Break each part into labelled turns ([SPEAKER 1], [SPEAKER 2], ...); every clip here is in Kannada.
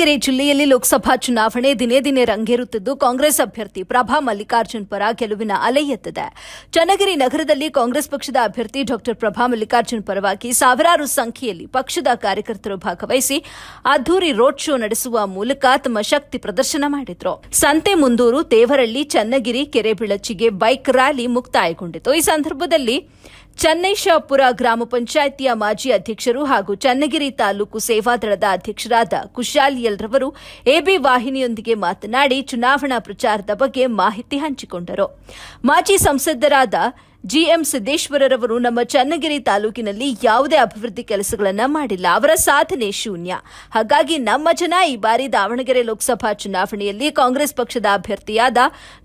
[SPEAKER 1] ದಾವಣಗೆರೆ ಜಿಲ್ಲೆಯಲ್ಲಿ ಲೋಕಸಭಾ ಚುನಾವಣೆ ದಿನೇ ದಿನೇ ರಂಗೇರುತ್ತಿದ್ದು, ಕಾಂಗ್ರೆಸ್ ಅಭ್ಯರ್ಥಿ ಪ್ರಭಾ ಮಲ್ಲಿಕಾರ್ಜುನ್ ಪರ ಗೆಲುವಿನ ಅಲೆ ಎತ್ತಿದೆ. ಚನ್ನಗಿರಿ ನಗರದಲ್ಲಿ ಕಾಂಗ್ರೆಸ್ ಪಕ್ಷದ ಅಭ್ಯರ್ಥಿ ಡಾ. ಪ್ರಭಾ ಮಲ್ಲಿಕಾರ್ಜುನ್ ಪರವಾಗಿ ಸಾವಿರಾರು ಸಂಖ್ಯೆಯಲ್ಲಿ ಪಕ್ಷದ ಕಾರ್ಯಕರ್ತರು ಭಾಗವಹಿಸಿ ಅದ್ದೂರಿ ರೋಡ್ ಶೋ ನಡೆಸುವ ಮೂಲಕ ತಮ್ಮ ಶಕ್ತಿ ಪ್ರದರ್ಶನ ಮಾಡಿದ್ರು. ಸಂತೆ ಮುಂದೂರು, ತೇವರಳ್ಳಿ, ಚನ್ನಗಿರಿ ಕೆರೆಬಿಳಚಿಗೆ ಬೈಕ್ ರ್ಯಾಲಿ ಮುಕ್ತಾಯಗೊಂಡಿತು ಈ ಸಂದರ್ಭದಲ್ಲಿ ಚನ್ನೈಶಾಪುರ ಗ್ರಾಮ ಪಂಚಾಯಿತಿಯ ಮಾಜಿ ಅಧ್ಯಕ್ಷರು ಹಾಗೂ ಚನ್ನಗಿರಿ ತಾಲೂಕು ಸೇವಾದಳದ ಅಧ್ಯಕ್ಷರಾದ ಕುಶಾಲಿಯಲ್ ರವರು ಎಬಿ ವಾಹಿನಿಯೊಂದಿಗೆ ಮಾತನಾಡಿ ಚುನಾವಣಾ ಪ್ರಚಾರದ ಬಗ್ಗೆ ಮಾಹಿತಿ ಹಂಚಿಕೊಂಡರು. ಮಾಜಿ ಸಂಸದರಾದ ಜಿಎಂ ಸಿದ್ದೇಶ್ವರರವರು ನಮ್ಮ ಚನ್ನಗಿರಿ ತಾಲೂಕಿನಲ್ಲಿ ಯಾವುದೇ ಅಭಿವೃದ್ಧಿ ಕೆಲಸಗಳನ್ನು ಮಾಡಿಲ್ಲ. ಅವರ ಸಾಧನೆ ಶೂನ್ಯ. ಹಾಗಾಗಿ ನಮ್ಮ ಜನ ಈ ಬಾರಿ ದಾವಣಗೆರೆ ಲೋಕಸಭಾ ಚುನಾವಣೆಯಲ್ಲಿ ಕಾಂಗ್ರೆಸ್ ಪಕ್ಷದ ಅಭ್ಯರ್ಥಿಯಾದ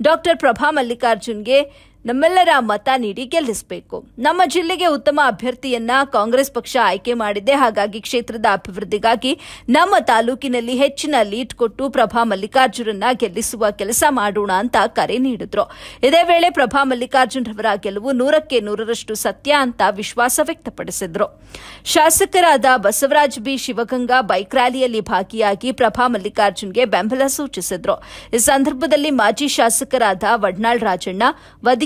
[SPEAKER 1] ಡಾ ಪ್ರಭಾ ಮಲ್ಲಿಕಾರ್ಜುನ್ಗೆ ನಮ್ಮೆಲ್ಲರ ಮತ ನೀಡಿ ಗೆಲ್ಲಿಸಬೇಕು. ನಮ್ಮ ಜಿಲ್ಲೆಗೆ ಉತ್ತಮ ಅಭ್ಯರ್ಥಿಯನ್ನ ಕಾಂಗ್ರೆಸ್ ಪಕ್ಷ ಆಯ್ಕೆ ಮಾಡಿದೆ. ಹಾಗಾಗಿ ಕ್ಷೇತ್ರದ ಅಭಿವೃದ್ಧಿಗಾಗಿ ನಮ್ಮ ತಾಲೂಕಿನಲ್ಲಿ ಹೆಚ್ಚಿನ ಲೀಡ್ ಕೊಟ್ಟು ಪ್ರಭಾ ಮಲ್ಲಿಕಾರ್ಜುನನ್ನ ಗೆಲ್ಲಿಸುವ ಕೆಲಸ ಮಾಡೋಣ ಅಂತ ಕರೆ ನೀಡಿದ್ರು. ಇದೇ ವೇಳೆ ಪ್ರಭಾ ಮಲ್ಲಿಕಾರ್ಜುನ್ ರವರ ಗೆಲುವು ನೂರಕ್ಕೆ ನೂರರಷ್ಟು ಸತ್ಯ ಅಂತ ವಿಶ್ವಾಸ ವ್ಯಕ್ತಪಡಿಸಿದ್ರು. ಶಾಸಕರಾದ ಬಸವರಾಜ್ ಬಿ. ಶಿವಗಂಗಾ ಬೈಕ್ ರ್ಯಾಲಿಯಲ್ಲಿ ಭಾಗಿಯಾಗಿ ಪ್ರಭಾ ಮಲ್ಲಿಕಾರ್ಜುನ್ಗೆ ಬೆಂಬಲ ಸೂಚಿಸಿದ್ರು. ಈ ಸಂದರ್ಭದಲ್ಲಿ ಮಾಜಿ ಶಾಸಕರಾದ ವಡ್ನಾಳ್ ರಾಜಣ್ಣ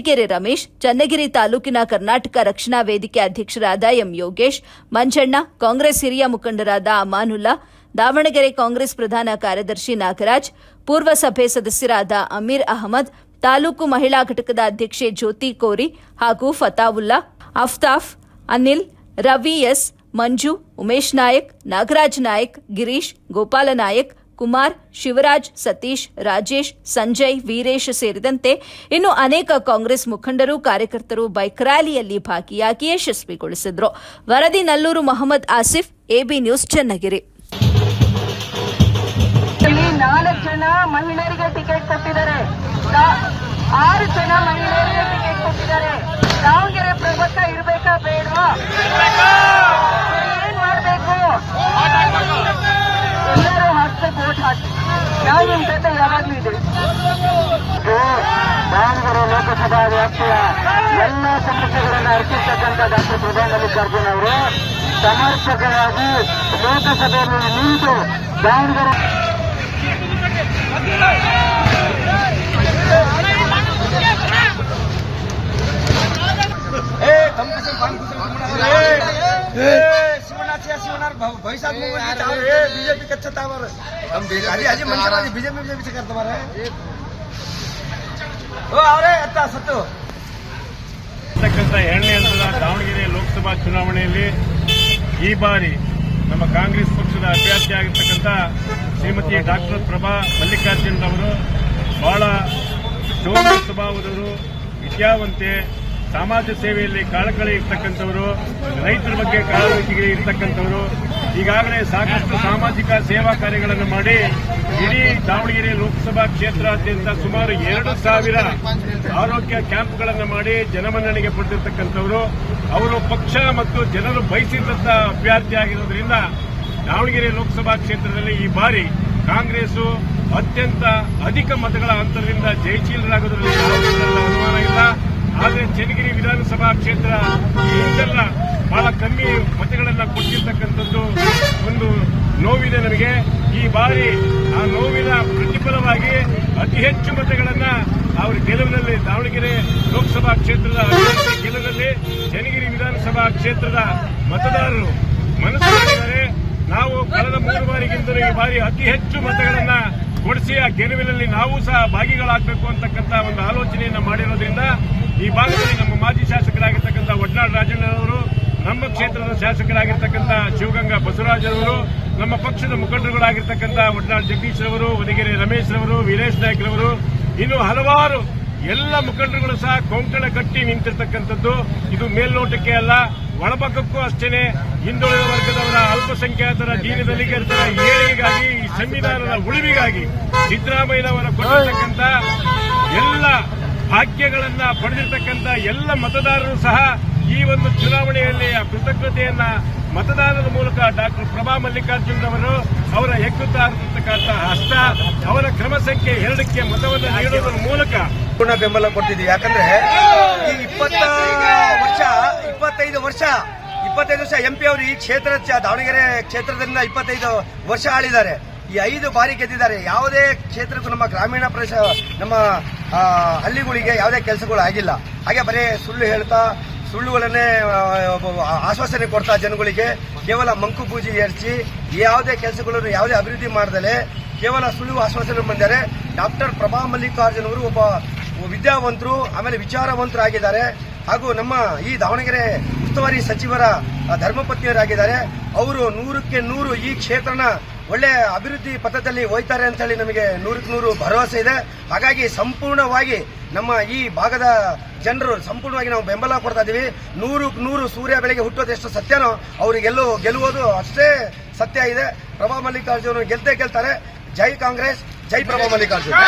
[SPEAKER 1] ವದಿಗೆರೆ ರಮೇಶ್, ಚನ್ನಗಿರಿ ತಾಲೂಕಿನ ಕರ್ನಾಟಕ ರಕ್ಷಣಾ ವೇದಿಕೆ ಅಧ್ಯಕ್ಷರಾದ ಎಂ ಯೋಗೇಶ್, ಮಂಜಣ್ಣ, ಕಾಂಗ್ರೆಸ್ ಹಿರಿಯ ಮುಖಂಡರಾದ ಅಮಾನುಲ್ಲಾ, ದಾವಣಗೆರೆ ಕಾಂಗ್ರೆಸ್ ಪ್ರಧಾನ ಕಾರ್ಯದರ್ಶಿ ನಾಗರಾಜ್, ಪೂರ್ವ ಸಭೆ ಸದಸ್ಯರಾದ ಅಮೀರ್ ಅಹಮದ್, ತಾಲೂಕು ಮಹಿಳಾ ಘಟಕದ ಅಧ್ಯಕ್ಷೆ ಜ್ಯೋತಿ ಕೋರಿ ಹಾಗೂ ಫತಾವುಲ್ಲಾ, ಅಫ್ತಾಫ್, ಅನಿಲ್, ರವಿ ಎಸ್, ಮಂಜು, ಉಮೇಶ್ ನಾಯಕ್, ನಾಗರಾಜ್ ನಾಯಕ್, ಗಿರೀಶ್, ಗೋಪಾಲ ನಾಯಕ್ ಕುಮಾರ್, ಶಿವರಾಜ್, ಸತೀಶ್, ರಾಜೇಶ್, ಸಂಜಯ್, ವೀರೇಶ್ ಸೇರಿದಂತೆ ಇನ್ನು ಅನೇಕ ಕಾಂಗ್ರೆಸ್ ಮುಖಂಡರು, ಕಾರ್ಯಕರ್ತರು ಬೈಕ್ ರ್ಯಾಲಿಯಲ್ಲಿ ಭಾಗಿಯಾಗಿ ಯಶಸ್ವಿಗೊಳಿಸಿದ್ರು. ವರದಿ ನಲ್ಲೂರು ಮೊಹಮ್ಮದ್ ಆಸಿಫ್, ಎಬಿ ನ್ಯೂಸ್ ಚನ್ನಗಿರಿ.
[SPEAKER 2] ನಾಲ್ಕು ಜನ ಮಹಿಳೆಯರಿಗೆ ಟಿಕೆಟ್ ಕೊಟ್ಟಿದ್ದಾರೆ. ಆರು ಜನ ಮಹಿಳೆಯರಿಗೆ ಟಿಕೆಟ್ ಕೊಟ್ಟಿದ್ದಾರೆ. ದಾವಣಗೆರೆ ಪ್ರಮುಖ ಇರ್ಬೇಕಾ ನಿಮ್ ಜೊತೆ ಯಾವಾಗಲೂ ಇದೆ ದಾವಣಗೆರೆ ಲೋಕಸಭಾ ವ್ಯಾಪ್ತಿಯ ಎಲ್ಲ ಸಮಸ್ಯೆಗಳನ್ನು ಅರ್ಪಿಸ್ತಕ್ಕಂಥ ಡಾಕ್ಟರ್ ಪ್ರಭಾ ಮಲ್ಲಿಕಾರ್ಜುನ್ ಅವರು ಸಮರ್ಪಕವಾಗಿ ಲೋಕಸಭೆಯಲ್ಲಿ ನಿಂತು ದಾವಣಗೆರೆ
[SPEAKER 3] ए कम कसम पान कसम ए शिवनाथ या शिवनाथ भैसा ए बीजेपी कच्चा तावर हम अजी अजी मनसराजी बीजेपी बीजेपी से करते मारे ओ ಅವರೇ ಅತ್ತ ಸತ್ತು
[SPEAKER 4] ಇರ್ತಕ್ಕಂಥ ಎರಡನೇ ಹಂತದ ದಾವಣಗೆರೆ ಲೋಕಸಭಾ ಚುನಾವಣೆಯಲ್ಲಿ ಈ ಬಾರಿ ನಮ್ಮ ಕಾಂಗ್ರೆಸ್ ಪಕ್ಷದ ಅಭ್ಯರ್ಥಿಯಾಗಿರ್ತಕ್ಕಂಥ ಶ್ರೀಮತಿ ಡಾಕ್ಟರ್ ಪ್ರಭಾ ಮಲ್ಲಿಕಾರ್ಜುನ್ ಅವರು ಬಹಳ ಶೋಭ ಸ್ವಭಾವದವರು ವಿದ್ಯಾವಂತೆ ಸಮಾಜ ಸೇವೆಯಲ್ಲಿ ಕಾಳಕಳೆ ಇರ್ತಕ್ಕಂಥವರು, ರೈತರ ಬಗ್ಗೆ ಕಾಳಜಿ ಇರ್ತಕ್ಕಂಥವರು, ಈಗಾಗಲೇ ಸಾಕಷ್ಟು ಸಾಮಾಜಿಕ ಸೇವಾ ಕಾರ್ಯಗಳನ್ನು ಮಾಡಿ ಇಡೀ ದಾವಣಗೆರೆ ಲೋಕಸಭಾ ಕ್ಷೇತ್ರಾದ್ಯಂತ ಸುಮಾರು ಎರಡು ಸಾವಿರ ಆರೋಗ್ಯ ಕ್ಯಾಂಪ್ಗಳನ್ನು ಮಾಡಿ ಜನಮನ್ನಣೆಗೆ ಪಡೆದಿರ್ತಕ್ಕಂಥವರು ಅವರು ಪಕ್ಷ ಮತ್ತು ಜನರು ಬಯಸಿದಂತ ಅಭ್ಯರ್ಥಿ ಆಗಿರೋದ್ರಿಂದ ದಾವಣಗೆರೆ ಲೋಕಸಭಾ ಕ್ಷೇತ್ರದಲ್ಲಿ ಈ ಬಾರಿ ಕಾಂಗ್ರೆಸ್ ಅತ್ಯಂತ ಅಧಿಕ ಮತಗಳ ಅಂತರದಿಂದ ಜಯಶೀಲರಾಗೋದ್ರಲ್ಲಿ ಆದರೆ ಚನ್ನಗಿರಿ ವಿಧಾನಸಭಾ ಕ್ಷೇತ್ರ ಹಿಂದೆಲ್ಲ ಬಹಳ ಕಮ್ಮಿ ಮತಗಳನ್ನ ಕೊಟ್ಟಿರ್ತಕ್ಕಂಥದ್ದು ಒಂದು ನೋವಿದೆ ನನಗೆ. ಈ ಬಾರಿ ಆ ನೋವಿನ ಪ್ರತಿಫಲವಾಗಿ ಅತಿ ಹೆಚ್ಚು ಮತಗಳನ್ನ ಅವರ ಗೆಲುವಿನಲ್ಲಿ, ದಾವಣಗೆರೆ ಲೋಕಸಭಾ ಕ್ಷೇತ್ರದ ಅಭ್ಯರ್ಥಿ ಗೆಲುವಿನಲ್ಲಿ ಚನ್ನಗಿರಿ ವಿಧಾನಸಭಾ ಕ್ಷೇತ್ರದ ಮತದಾರರು ಮನಸ್ಸು ಮಾಡಿದ್ದಾರೆ. ನಾವು ಕಳೆದ ಮೂರು ಬಾರಿಗಿಂತಲೂ ಈ ಬಾರಿ ಅತಿ ಹೆಚ್ಚು ಮತಗಳನ್ನ ಕೊಡಿಸಿ ಆ ಗೆಲುವಿನಲ್ಲಿ ನಾವು ಸಹ ಭಾಗಿಗಳಾಗಬೇಕು ಅಂತಕ್ಕಂಥ ಒಂದು ಆಲೋಚನೆಯನ್ನ ಮಾಡಿರೋದ್ರಿಂದ ಈ ಭಾಗದಲ್ಲಿ ನಮ್ಮ ಮಾಜಿ ಶಾಸಕರಾಗಿರ್ತಕ್ಕಂಥ ಒಡ್ನಾಳ್ ರಾಜಣ್ಣನವರು ನಮ್ಮ ಕ್ಷೇತ್ರದ ಶಾಸಕರಾಗಿರ್ತಕ್ಕಂಥ ಶಿವಗಂಗಾ ಬಸವರಾಜರವರು ನಮ್ಮ ಪಕ್ಷದ ಮುಖಂಡರುಗಳಾಗಿರ್ತಕ್ಕಂಥ ವಡ್ನಾಳ್ ಜಗದೀಶ್ ರವರು ಒದಗೆರೆ ರಮೇಶ್ ರವರು, ವೀರೇಶ್ ನಾಯ್ಕ್ ರವರು, ಇನ್ನು ಹಲವಾರು ಎಲ್ಲ ಮುಖಂಡರುಗಳು ಸಹ ಕೊಂಕಣ ಕಟ್ಟಿ ನಿಂತಿರ್ತಕ್ಕಂಥದ್ದು. ಇದು ಮೇಲ್ನೋಟಕ್ಕೆ ಅಲ್ಲ, ಒಳಭಾಗಕ್ಕೂ ಅಷ್ಟೇನೆ, ಹಿಂದುಳಿದ ವರ್ಗದವರ ಅಲ್ಪಸಂಖ್ಯಾತರ ದೀನದಲಿಗರ ಏಳಿಗೆಗಾಗಿ, ಈ ಸಂವಿಧಾನದ ಉಳಿವಿಗಾಗಿ ಸಿದ್ದರಾಮಯ್ಯನವರ ಕೊಟ್ಟಿರ್ತಕ್ಕಂಥ ಎಲ್ಲ ಭಾಗ್ಯಗಳನ್ನ ಪಡೆದಿರ್ತಕ್ಕಂಥ ಎಲ್ಲ ಮತದಾರರು ಸಹ ಈ ಒಂದು ಚುನಾವಣೆಯಲ್ಲಿ ಆ ಕೃತಜ್ಞತೆಯನ್ನ ಮತದಾನದ ಮೂಲಕ ಡಾಕ್ಟರ್ ಪ್ರಭಾ ಮಲ್ಲಿಕಾರ್ಜುನ್ ಅವರು ಹೆಗ್ಗುತ್ತಾಗಿರ್ತಕ್ಕಂಥ ಹಸ್ತ, ಅವರ ಕ್ರಮ ಸಂಖ್ಯೆ ಎರಡಕ್ಕೆ ಮತವನ್ನು ನೀಡುವುದರ ಮೂಲಕ
[SPEAKER 3] ಪೂರ್ಣ ಬೆಂಬಲ ಕೊಡ್ತಿದ್ವಿ ಯಾಕಂದ್ರೆ ಈ ಇಪ್ಪತ್ತ ವರ್ಷ, ಇಪ್ಪತ್ತೈದು ವರ್ಷ ಇಪ್ಪತ್ತೈದು ವರ್ಷ ಎಂಪಿ ಅವರು ಈ ಕ್ಷೇತ್ರ ದಾವಣಗೆರೆ ಕ್ಷೇತ್ರದಿಂದ ಇಪ್ಪತ್ತೈದು ವರ್ಷ ಆಳಿದ್ದಾರೆ. ಈ ಐದು ಬಾರಿ ಗೆದ್ದಿದ್ದಾರೆ. ಯಾವುದೇ ಕ್ಷೇತ್ರಕ್ಕೂ ನಮ್ಮ ಗ್ರಾಮೀಣ ಪ್ರದೇಶ ನಮ್ಮ ಹಳ್ಳಿಗಳಿಗೆ ಯಾವುದೇ ಕೆಲಸಗಳು ಆಗಿಲ್ಲ. ಹಾಗೆ ಬರೀ ಸುಳ್ಳು ಹೇಳ್ತಾ, ಸುಳ್ಳುಗಳನ್ನೇ ಆಶ್ವಾಸನೆ ಕೊಡ್ತಾ ಜನಗಳಿಗೆ ಕೇವಲ ಮಂಕು ಪೂಜೆ ಏರ್ಚಿ ಯಾವುದೇ ಕೆಲಸಗಳನ್ನು ಯಾವುದೇ ಅಭಿವೃದ್ಧಿ ಮಾಡದಲೆ ಕೇವಲ ಸುಳ್ಳು ಆಶ್ವಾಸನೆ ಬಂದರೆ ಡಾಕ್ಟರ್ ಪ್ರಭಾ ಮಲ್ಲಿಕಾರ್ಜುನ್ ಅವರು ಒಬ್ಬ ವಿದ್ಯಾವಂತರು, ಆಮೇಲೆ ವಿಚಾರವಂತರಾಗಿದ್ದಾರೆ. ಹಾಗೂ ನಮ್ಮ ಈ ದಾವಣಗೆರೆ ಉಸ್ತುವಾರಿ ಸಚಿವರ ಧರ್ಮಪತ್ನಿಯರಾಗಿದ್ದಾರೆ. ಅವರು ನೂರಕ್ಕೆ ನೂರು ಈ ಕ್ಷೇತ್ರನ ಒಳ್ಳೆ ಅಭಿವೃದ್ಧಿ ಪಥದಲ್ಲಿ ಹೋಯ್ತಾರೆ ಅಂತ ಹೇಳಿ ನಮಗೆ ನೂರಕ್ಕೆ ನೂರು ಭರವಸೆ ಇದೆ. ಹಾಗಾಗಿ ಸಂಪೂರ್ಣವಾಗಿ ನಮ್ಮ ಈ ಭಾಗದ ಜನರು ಸಂಪೂರ್ಣವಾಗಿ ನಾವು ಬೆಂಬಲ ಕೊಡ್ತಾ ಇದೀವಿ. ನೂರಕ್ಕೆ ನೂರು ಸೂರ್ಯ ಬೆಳಗ್ಗೆ ಹುಟ್ಟೋದು ಎಷ್ಟು ಸತ್ಯನೋ ಅವರಿಗೆಲ್ಲೋ ಗೆಲ್ಲುವುದು ಅಷ್ಟೇ ಸತ್ಯ ಇದೆ. ಪ್ರಭಾ ಮಲ್ಲಿಕಾರ್ಜುನ್ ಗೆಲ್ತೇ ಗೆಲ್ತಾರೆ. ಜೈ ಕಾಂಗ್ರೆಸ್, ಜೈ ಪ್ರಭಾ ಮಲ್ಲಿಕಾರ್ಜುನ್.